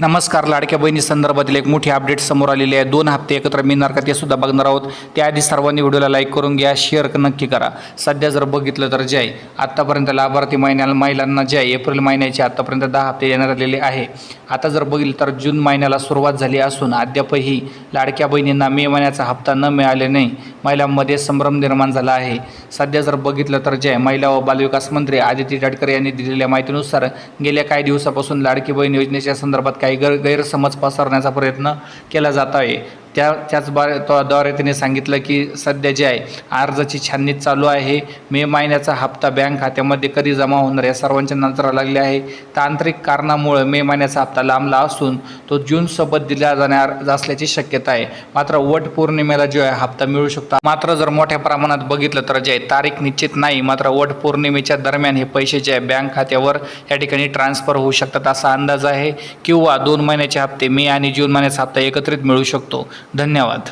नमस्कार लाडक्या बहिणी संदर्भातील एक मोठी अपडेट समोर आलेली आहे. दोन हप्ते एकत्र मिळणार का ते सुद्धा बघणार आहोत. त्याआधी सर्वांनी व्हिडिओला लाईक करून घ्या शेअर नक्की करा. सध्या जर बघितलं तर जय. आत्तापर्यंत लाभार्थी महिन्याला महिलांना जे आहे एप्रिल महिन्याचे आत्तापर्यंत दहा हप्ते येणार आलेले आहे. आता जर बघितलं तर जून महिन्याला सुरुवात झाली असून अद्यापही लाडक्या बहिणींना मे महिन्याचा हप्ता न मिळाले नाही महिलांमध्ये संभ्रम निर्माण झाला आहे. सध्या जर बघितलं तर जे महिला व बालविकास मंत्री आदिती तटकरे यांनी दिलेल्या माहितीनुसार गेल्या काही दिवसापासून लाडकी बहीण योजनेच्या संदर्भात काही गैर गैरसमज पसरण्याचा प्रयत्न केला जात आहे. त्या त्याच तो- द्वारे तिने सांगितलं की सध्या जे आहे अर्जाची छाननी चालू आहे. मे महिन्याचा हप्ता बँक खात्यामध्ये कधी जमा होणार या सर्वांच्या नजरा लागले आहे. तांत्रिक कारणामुळे मे महिन्याचा हप्ता लांबला असून तो जूनसोबत दिला जाणार असल्याची शक्यता आहे. मात्र वट पौर्णिमेला जो आहे हप्ता मिळू शकतो. मात्र जर मोठ्या प्रमाणात बघितलं तर जे आहे तारीख निश्चित नाही. मात्र वट पौर्णिमेच्या दरम्यान हे पैसे जे आहे बँक खात्यावर या ठिकाणी ट्रान्सफर होऊ शकतात असा अंदाज आहे. किंवा दोन महिन्याचे हप्ते मे आणि जून महिन्याचा हप्ता एकत्रित मिळू शकतो. धन्यवाद.